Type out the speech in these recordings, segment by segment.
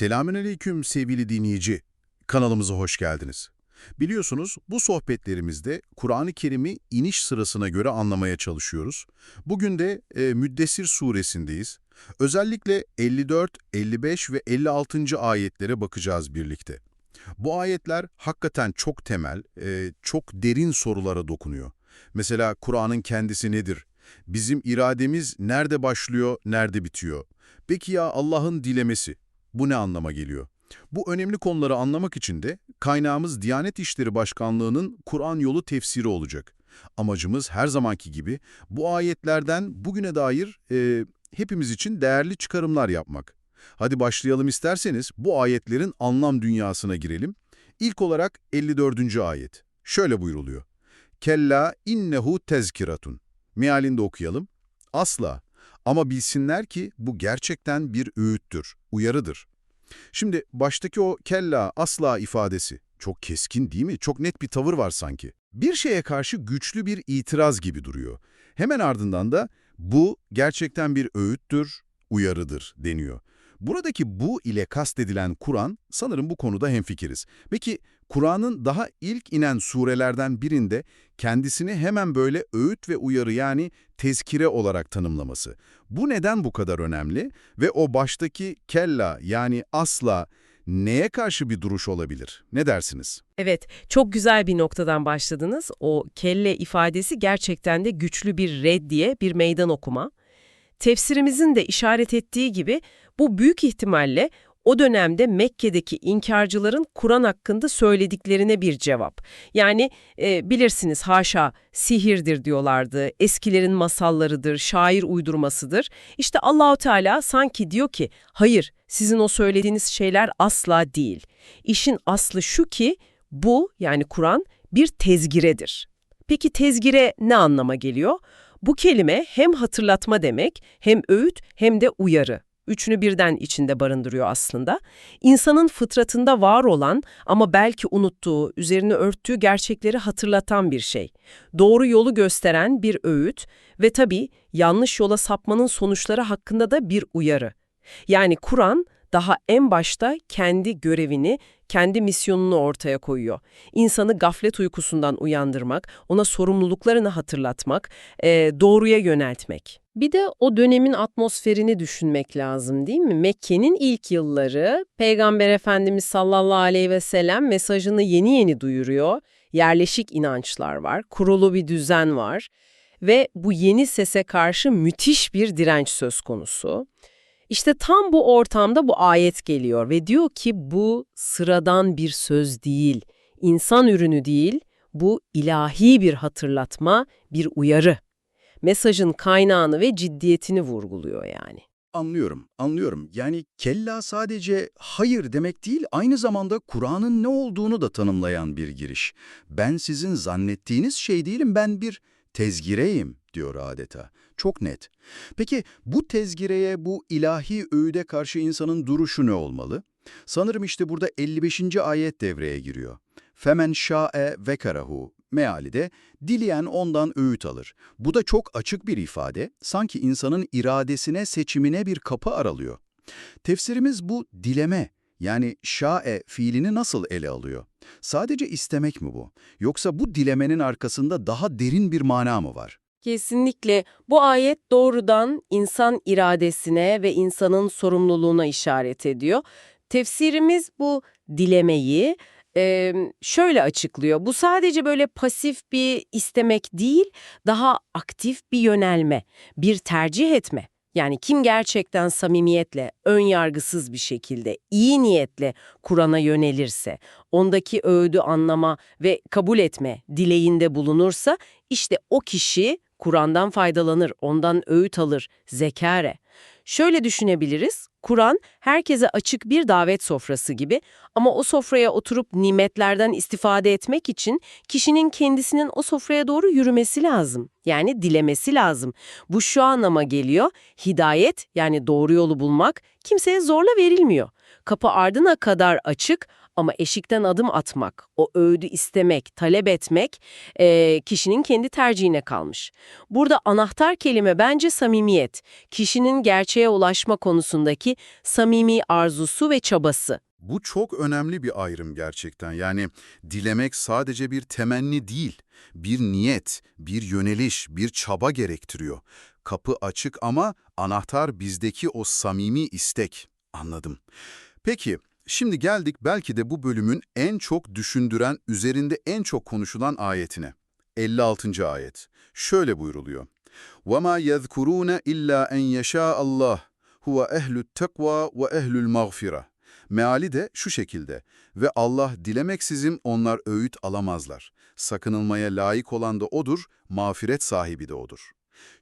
Selamünaleyküm sevgili dinleyici. Kanalımıza hoş geldiniz. Biliyorsunuz bu sohbetlerimizde Kur'an-ı Kerim'i iniş sırasına göre anlamaya çalışıyoruz. Bugün de e, Müddessir suresindeyiz. Özellikle 54, 55 ve 56. ayetlere bakacağız birlikte. Bu ayetler hakikaten çok temel, e, çok derin sorulara dokunuyor. Mesela Kur'an'ın kendisi nedir? Bizim irademiz nerede başlıyor, nerede bitiyor? Peki ya Allah'ın dilemesi? Bu ne anlama geliyor? Bu önemli konuları anlamak için de kaynağımız Diyanet İşleri Başkanlığı'nın Kur'an yolu tefsiri olacak. Amacımız her zamanki gibi bu ayetlerden bugüne dair e, hepimiz için değerli çıkarımlar yapmak. Hadi başlayalım isterseniz bu ayetlerin anlam dünyasına girelim. İlk olarak 54. ayet. Şöyle buyruluyor. Kella innehu tezkiratun. Mealinde okuyalım. Asla. Ama bilsinler ki bu gerçekten bir öğüttür, uyarıdır. Şimdi baştaki o kella asla ifadesi çok keskin değil mi? Çok net bir tavır var sanki. Bir şeye karşı güçlü bir itiraz gibi duruyor. Hemen ardından da bu gerçekten bir öğüttür, uyarıdır deniyor. Buradaki bu ile kastedilen Kur'an sanırım bu konuda hemfikiriz. Peki Kur'an'ın daha ilk inen surelerden birinde kendisini hemen böyle öğüt ve uyarı yani tezkire olarak tanımlaması. Bu neden bu kadar önemli ve o baştaki kella yani asla neye karşı bir duruş olabilir? Ne dersiniz? Evet, çok güzel bir noktadan başladınız. O kelle ifadesi gerçekten de güçlü bir reddiye, bir meydan okuma. Tefsirimizin de işaret ettiği gibi bu büyük ihtimalle o dönemde Mekke'deki inkarcıların Kur'an hakkında söylediklerine bir cevap. Yani e, bilirsiniz haşa sihirdir diyorlardı, eskilerin masallarıdır, şair uydurmasıdır. İşte Allahu Teala sanki diyor ki hayır sizin o söylediğiniz şeyler asla değil. İşin aslı şu ki bu yani Kur'an bir tezgiredir. Peki tezgire ne anlama geliyor? Bu kelime hem hatırlatma demek, hem öğüt hem de uyarı. Üçünü birden içinde barındırıyor aslında. İnsanın fıtratında var olan ama belki unuttuğu, üzerine örttüğü gerçekleri hatırlatan bir şey. Doğru yolu gösteren bir öğüt ve tabii yanlış yola sapmanın sonuçları hakkında da bir uyarı. Yani Kur'an daha en başta kendi görevini, kendi misyonunu ortaya koyuyor. İnsanı gaflet uykusundan uyandırmak, ona sorumluluklarını hatırlatmak, e, doğruya yöneltmek. Bir de o dönemin atmosferini düşünmek lazım değil mi? Mekke'nin ilk yılları Peygamber Efendimiz sallallahu aleyhi ve sellem mesajını yeni yeni duyuruyor. Yerleşik inançlar var, kurulu bir düzen var ve bu yeni sese karşı müthiş bir direnç söz konusu. İşte tam bu ortamda bu ayet geliyor ve diyor ki bu sıradan bir söz değil, insan ürünü değil, bu ilahi bir hatırlatma, bir uyarı. Mesajın kaynağını ve ciddiyetini vurguluyor yani. Anlıyorum, anlıyorum. Yani kella sadece hayır demek değil, aynı zamanda Kur'an'ın ne olduğunu da tanımlayan bir giriş. Ben sizin zannettiğiniz şey değilim, ben bir tezgireyim diyor adeta. Çok net. Peki bu tezgireye, bu ilahi öğüde karşı insanın duruşu ne olmalı? Sanırım işte burada 55. ayet devreye giriyor. Femen şa'e vekarahu meali de dileyen ondan öğüt alır. Bu da çok açık bir ifade, sanki insanın iradesine, seçimine bir kapı aralıyor. Tefsirimiz bu dileme, yani şa'e fiilini nasıl ele alıyor? Sadece istemek mi bu? Yoksa bu dilemenin arkasında daha derin bir mana mı var? Kesinlikle bu ayet doğrudan insan iradesine ve insanın sorumluluğuna işaret ediyor. Tefsirimiz bu dilemeyi e, şöyle açıklıyor. Bu sadece böyle pasif bir istemek değil, daha aktif bir yönelme, bir tercih etme. Yani kim gerçekten samimiyetle, ön yargısız bir şekilde, iyi niyetle Kur'an'a yönelirse, ondaki öğüdü anlama ve kabul etme dileğinde bulunursa, işte o kişi Kur'an'dan faydalanır, ondan öğüt alır, zekare. Şöyle düşünebiliriz, Kur'an herkese açık bir davet sofrası gibi ama o sofraya oturup nimetlerden istifade etmek için kişinin kendisinin o sofraya doğru yürümesi lazım. Yani dilemesi lazım. Bu şu anlama geliyor, hidayet yani doğru yolu bulmak kimseye zorla verilmiyor. Kapı ardına kadar açık Ama eşikten adım atmak, o öğüdü istemek, talep etmek e, kişinin kendi tercihine kalmış. Burada anahtar kelime bence samimiyet. Kişinin gerçeğe ulaşma konusundaki samimi arzusu ve çabası. Bu çok önemli bir ayrım gerçekten. Yani dilemek sadece bir temenni değil, bir niyet, bir yöneliş, bir çaba gerektiriyor. Kapı açık ama anahtar bizdeki o samimi istek. Anladım. Peki, şimdi geldik belki de bu bölümün en çok düşündüren, üzerinde en çok konuşulan ayetine. 56. ayet. Şöyle buyruluyor. وَمَا يَذْكُرُونَ إِلَّا اَنْ يَشَاءَ اللّٰهِ هُوَ اَهْلُ التَّقْوَى وَاَهْلُ الْمَغْفِرَةِ Meali de şu şekilde. Ve Allah dilemeksizin onlar öğüt alamazlar. Sakınılmaya layık olan da O'dur, mağfiret sahibi de O'dur.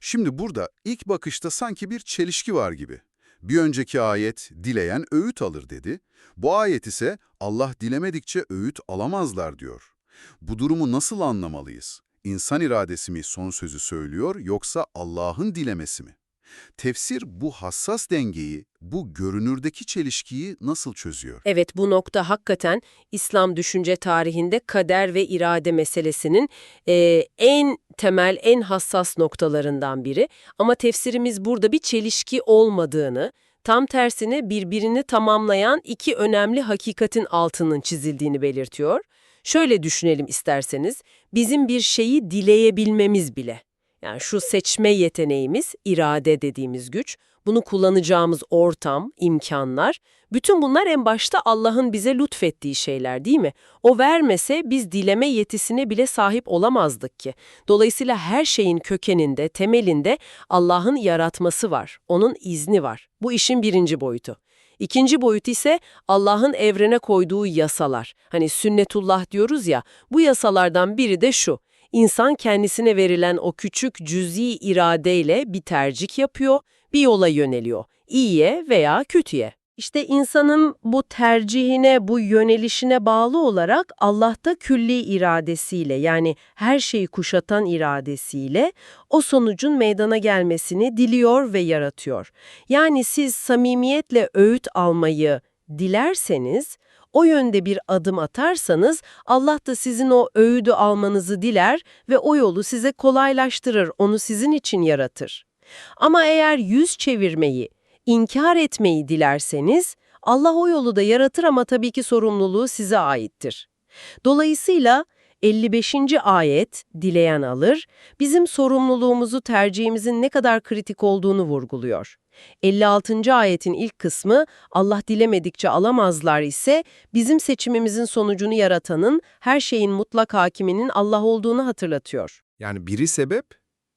Şimdi burada ilk bakışta sanki bir çelişki var gibi. Bir önceki ayet dileyen öğüt alır dedi. Bu ayet ise Allah dilemedikçe öğüt alamazlar diyor. Bu durumu nasıl anlamalıyız? İnsan iradesi mi son sözü söylüyor yoksa Allah'ın dilemesi mi? Tefsir bu hassas dengeyi, bu görünürdeki çelişkiyi nasıl çözüyor? Evet bu nokta hakikaten İslam düşünce tarihinde kader ve irade meselesinin e, en temel, en hassas noktalarından biri. Ama tefsirimiz burada bir çelişki olmadığını, tam tersine birbirini tamamlayan iki önemli hakikatin altının çizildiğini belirtiyor. Şöyle düşünelim isterseniz, bizim bir şeyi dileyebilmemiz bile. Yani şu seçme yeteneğimiz, irade dediğimiz güç, bunu kullanacağımız ortam, imkanlar, bütün bunlar en başta Allah'ın bize lütfettiği şeyler değil mi? O vermese biz dileme yetisine bile sahip olamazdık ki. Dolayısıyla her şeyin kökeninde, temelinde Allah'ın yaratması var, onun izni var. Bu işin birinci boyutu. İkinci boyut ise Allah'ın evrene koyduğu yasalar. Hani sünnetullah diyoruz ya, bu yasalardan biri de şu. İnsan kendisine verilen o küçük cüzi iradeyle bir tercih yapıyor, bir yola yöneliyor. İyiye veya kötüye. İşte insanın bu tercihine, bu yönelişine bağlı olarak Allah'ta külli iradesiyle yani her şeyi kuşatan iradesiyle o sonucun meydana gelmesini diliyor ve yaratıyor. Yani siz samimiyetle öğüt almayı dilerseniz, o yönde bir adım atarsanız Allah da sizin o öğüdü almanızı diler ve o yolu size kolaylaştırır, onu sizin için yaratır. Ama eğer yüz çevirmeyi, inkar etmeyi dilerseniz Allah o yolu da yaratır ama tabii ki sorumluluğu size aittir. Dolayısıyla 55. ayet dileyen alır, bizim sorumluluğumuzu tercihimizin ne kadar kritik olduğunu vurguluyor. 56. ayetin ilk kısmı Allah dilemedikçe alamazlar ise bizim seçimimizin sonucunu yaratanın, her şeyin mutlak hakiminin Allah olduğunu hatırlatıyor. Yani biri sebep,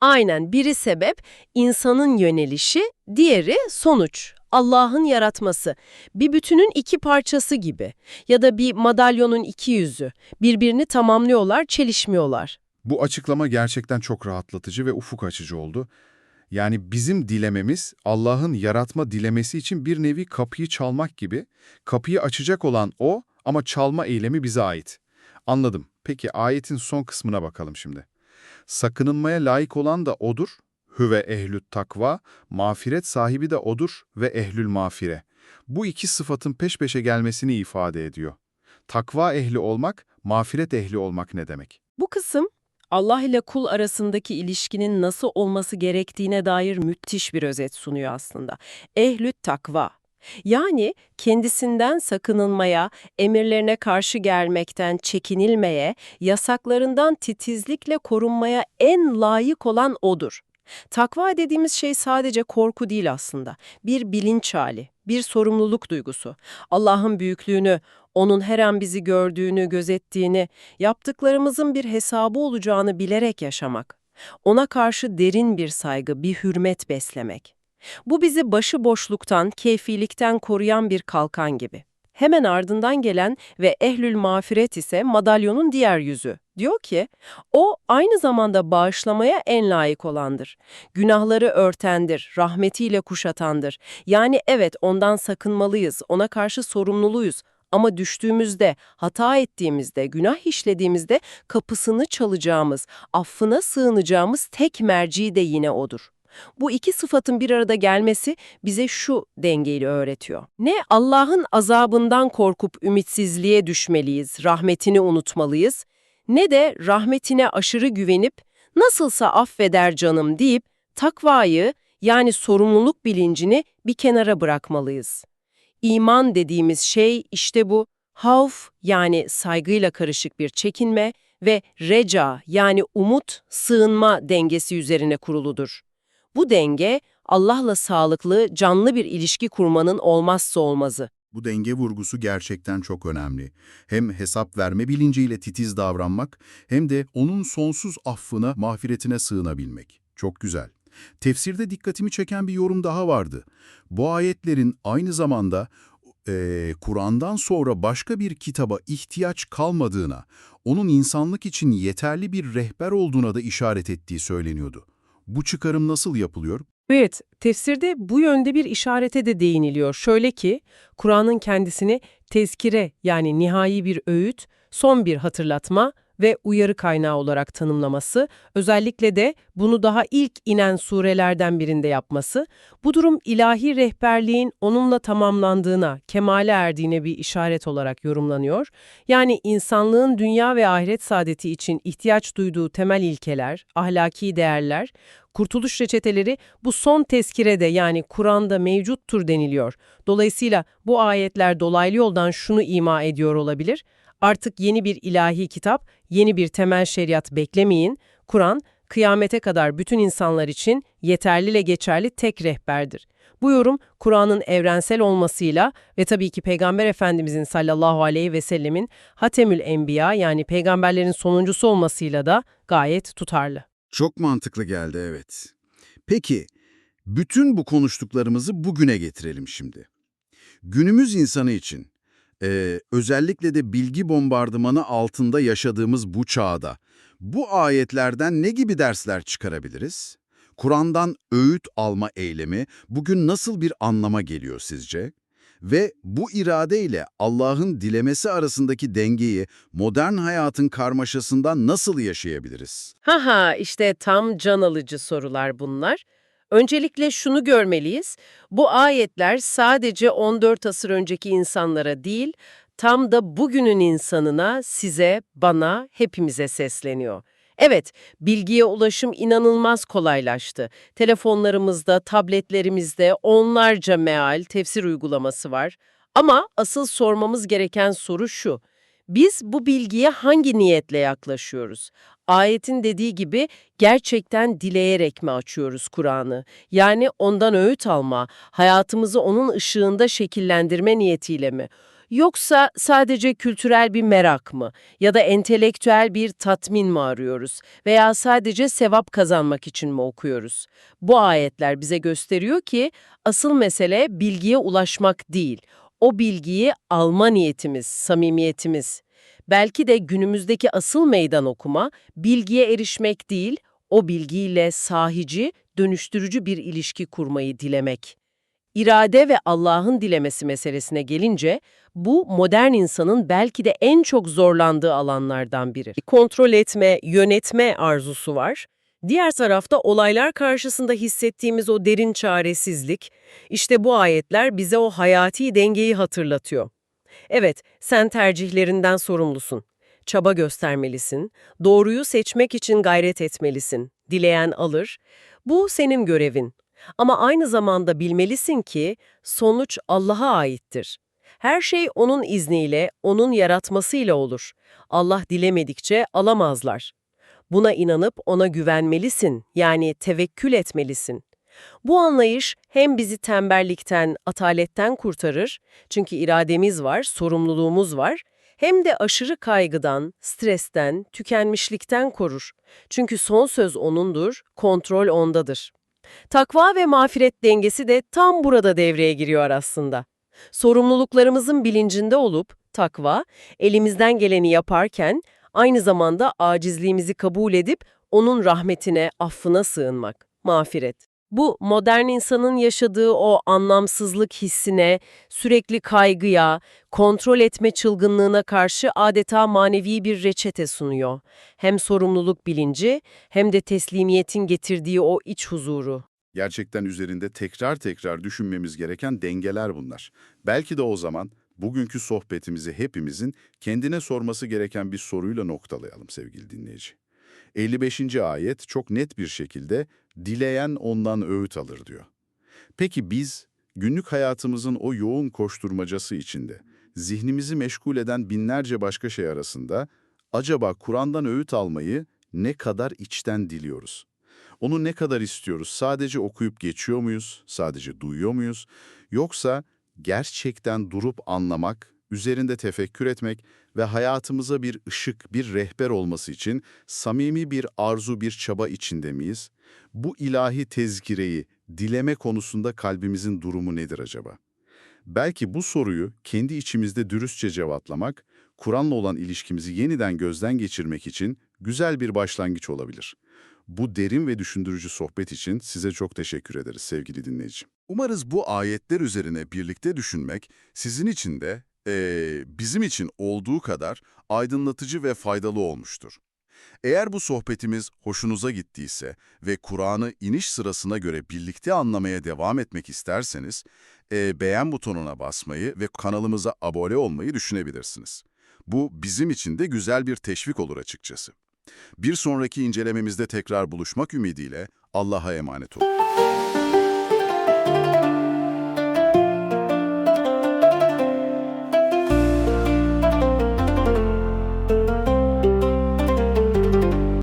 Aynen biri sebep, insanın yönelişi, diğeri sonuç, Allah'ın yaratması. Bir bütünün iki parçası gibi ya da bir madalyonun iki yüzü. Birbirini tamamlıyorlar, çelişmiyorlar. bu açıklama gerçekten çok rahatlatıcı ve ufuk açıcı oldu. Yani bizim dilememiz Allah'ın yaratma dilemesi için bir nevi kapıyı çalmak gibi. Kapıyı açacak olan O ama çalma eylemi bize ait. Anladım. Peki ayetin son kısmına bakalım şimdi. Sakınılmaya layık olan da O'dur. Hüve ehlüt takva, mağfiret sahibi de O'dur ve ehlül mağfire. Bu iki sıfatın peş peşe gelmesini ifade ediyor. Takva ehli olmak, mağfiret ehli olmak ne demek? Bu kısım Allah ile kul arasındaki ilişkinin nasıl olması gerektiğine dair müthiş bir özet sunuyor aslında. Ehlüt takva. Yani kendisinden sakınılmaya, emirlerine karşı gelmekten çekinilmeye, yasaklarından titizlikle korunmaya en layık olan odur. Takva dediğimiz şey sadece korku değil aslında. Bir bilinç hali, bir sorumluluk duygusu. Allah'ın büyüklüğünü, onun her an bizi gördüğünü, gözettiğini, yaptıklarımızın bir hesabı olacağını bilerek yaşamak. Ona karşı derin bir saygı, bir hürmet beslemek. Bu bizi başıboşluktan, keyfilikten koruyan bir kalkan gibi. Hemen ardından gelen ve ehlül mağfiret ise madalyonun diğer yüzü. Diyor ki, o aynı zamanda bağışlamaya en layık olandır. Günahları örtendir, rahmetiyle kuşatandır. Yani evet ondan sakınmalıyız, ona karşı sorumluluyuz. Ama düştüğümüzde, hata ettiğimizde, günah işlediğimizde kapısını çalacağımız, affına sığınacağımız tek merci de yine odur. Bu iki sıfatın bir arada gelmesi bize şu dengeyi öğretiyor. Ne Allah'ın azabından korkup ümitsizliğe düşmeliyiz, rahmetini unutmalıyız, ne de rahmetine aşırı güvenip nasılsa affeder canım deyip takvayı yani sorumluluk bilincini bir kenara bırakmalıyız. İman dediğimiz şey işte bu havf yani saygıyla karışık bir çekinme ve reca yani umut, sığınma dengesi üzerine kuruludur. Bu denge Allah'la sağlıklı, canlı bir ilişki kurmanın olmazsa olmazı. Bu denge vurgusu gerçekten çok önemli. Hem hesap verme bilinciyle titiz davranmak hem de onun sonsuz affına, mağfiretine sığınabilmek. Çok güzel. Tefsirde dikkatimi çeken bir yorum daha vardı. Bu ayetlerin aynı zamanda eee, Kur'an'dan sonra başka bir kitaba ihtiyaç kalmadığına, onun insanlık için yeterli bir rehber olduğuna da işaret ettiği söyleniyordu. Bu çıkarım nasıl yapılıyor? Evet, tefsirde bu yönde bir işarete de değiniliyor. Şöyle ki, Kur'an'ın kendisini tezkire yani nihai bir öğüt, son bir hatırlatma ve uyarı kaynağı olarak tanımlaması, özellikle de bunu daha ilk inen surelerden birinde yapması, bu durum ilahi rehberliğin onunla tamamlandığına, kemale erdiğine bir işaret olarak yorumlanıyor. Yani insanlığın dünya ve ahiret saadeti için ihtiyaç duyduğu temel ilkeler, ahlaki değerler, kurtuluş reçeteleri bu son tezkirede yani Kur'an'da mevcuttur deniliyor. Dolayısıyla bu ayetler dolaylı yoldan şunu ima ediyor olabilir. Artık yeni bir ilahi kitap, yeni bir temel şeriat beklemeyin. Kur'an, kıyamete kadar bütün insanlar için yeterli ve geçerli tek rehberdir. Bu yorum Kur'an'ın evrensel olmasıyla ve tabii ki Peygamber Efendimizin sallallahu aleyhi ve sellemin Hatemül Enbiya yani peygamberlerin sonuncusu olmasıyla da gayet tutarlı. Çok mantıklı geldi evet. Peki, bütün bu konuştuklarımızı bugüne getirelim şimdi. Günümüz insanı için, eee, özellikle de bilgi bombardımanı altında yaşadığımız bu çağda, bu ayetlerden ne gibi dersler çıkarabiliriz? Kur'an'dan öğüt alma eylemi bugün nasıl bir anlama geliyor sizce? Ve bu irade ile Allah'ın dilemesi arasındaki dengeyi modern hayatın karmaşasından nasıl yaşayabiliriz? Haha işte tam can alıcı sorular bunlar. Öncelikle şunu görmeliyiz. Bu ayetler sadece 14 asır önceki insanlara değil, tam da bugünün insanına, size, bana, hepimize sesleniyor. Evet, bilgiye ulaşım inanılmaz kolaylaştı. Telefonlarımızda, tabletlerimizde onlarca meal, tefsir uygulaması var. Ama asıl sormamız gereken soru şu. Biz bu bilgiye hangi niyetle yaklaşıyoruz? Ayetin dediği gibi gerçekten dileyerek mi açıyoruz Kur'an'ı? Yani ondan öğüt alma, hayatımızı onun ışığında şekillendirme niyetiyle mi? Yoksa sadece kültürel bir merak mı? Ya da entelektüel bir tatmin mi arıyoruz? Veya sadece sevap kazanmak için mi okuyoruz? Bu ayetler bize gösteriyor ki asıl mesele bilgiye ulaşmak değil. O bilgiyi alma niyetimiz, samimiyetimiz. Belki de günümüzdeki asıl meydan okuma, bilgiye erişmek değil, o bilgiyle sahici, dönüştürücü bir ilişki kurmayı dilemek. İrade ve Allah'ın dilemesi meselesine gelince, bu modern insanın belki de en çok zorlandığı alanlardan biri. Kontrol etme, yönetme arzusu var. Diğer tarafta olaylar karşısında hissettiğimiz o derin çaresizlik, işte bu ayetler bize o hayati dengeyi hatırlatıyor. Evet, sen tercihlerinden sorumlusun. Çaba göstermelisin. Doğruyu seçmek için gayret etmelisin. Dileyen alır. Bu senin görevin. Ama aynı zamanda bilmelisin ki sonuç Allah'a aittir. Her şey O'nun izniyle, O'nun yaratmasıyla olur. Allah dilemedikçe alamazlar. Buna inanıp O'na güvenmelisin, yani tevekkül etmelisin. Bu anlayış hem bizi tembellikten, ataletten kurtarır, çünkü irademiz var, sorumluluğumuz var, hem de aşırı kaygıdan, stresten, tükenmişlikten korur. Çünkü son söz O'nundur, kontrol O'ndadır. Takva ve mağfiret dengesi de tam burada devreye giriyor aslında. Sorumluluklarımızın bilincinde olup, takva, elimizden geleni yaparken, aynı zamanda acizliğimizi kabul edip, onun rahmetine, affına sığınmak, mağfiret. Bu modern insanın yaşadığı o anlamsızlık hissine, sürekli kaygıya, kontrol etme çılgınlığına karşı adeta manevi bir reçete sunuyor. Hem sorumluluk bilinci hem de teslimiyetin getirdiği o iç huzuru. Gerçekten üzerinde tekrar tekrar düşünmemiz gereken dengeler bunlar. Belki de o zaman bugünkü sohbetimizi hepimizin kendine sorması gereken bir soruyla noktalayalım sevgili dinleyici. 55. ayet çok net bir şekilde dileyen ondan öğüt alır diyor. Peki biz günlük hayatımızın o yoğun koşturmacası içinde zihnimizi meşgul eden binlerce başka şey arasında acaba Kur'an'dan öğüt almayı ne kadar içten diliyoruz? Onu ne kadar istiyoruz? Sadece okuyup geçiyor muyuz? Sadece duyuyor muyuz? Yoksa gerçekten durup anlamak, üzerinde tefekkür etmek ve hayatımıza bir ışık, bir rehber olması için samimi bir arzu, bir çaba içinde miyiz? Bu ilahi tezkireyi dileme konusunda kalbimizin durumu nedir acaba? Belki bu soruyu kendi içimizde dürüstçe cevaplamak, Kur'an'la olan ilişkimizi yeniden gözden geçirmek için güzel bir başlangıç olabilir. Bu derin ve düşündürücü sohbet için size çok teşekkür ederiz sevgili dinleyici. Umarız bu ayetler üzerine birlikte düşünmek sizin için de eee, bizim için olduğu kadar aydınlatıcı ve faydalı olmuştur. Eğer bu sohbetimiz hoşunuza gittiyse ve Kur'an'ı iniş sırasına göre birlikte anlamaya devam etmek isterseniz, eee, beğen butonuna basmayı ve kanalımıza abone olmayı düşünebilirsiniz. Bu bizim için de güzel bir teşvik olur açıkçası. Bir sonraki incelememizde tekrar buluşmak ümidiyle Allah'a emanet olun.